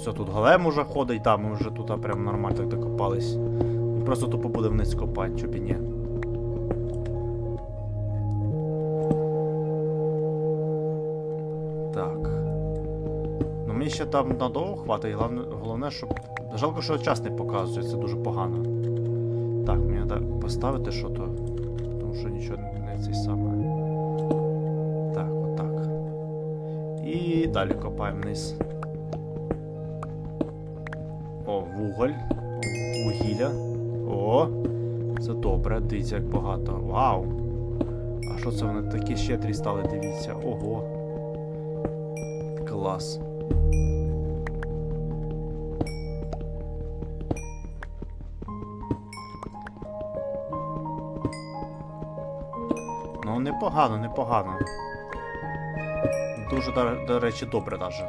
все, тут голем уже ходить, да, ми вже тут прям нормально так докопались. Просто тупо буде вниз копати, чоб і ні. Так. Ну мені ще там надовго хватить, головне, головне, щоб. Жалко, що час не показує, це дуже погано. Так, мені треба поставити що то. Тому що нічого не цей саме. Так, отак. І далі копаємо вниз. Вуголь. Вугілля. О! Це добре, дивіться, як багато. Вау! А що це вони такі щедрі стали, дивіться. Ого. Клас. Ну, непогано, непогано. Дуже, до, речі, добре даже.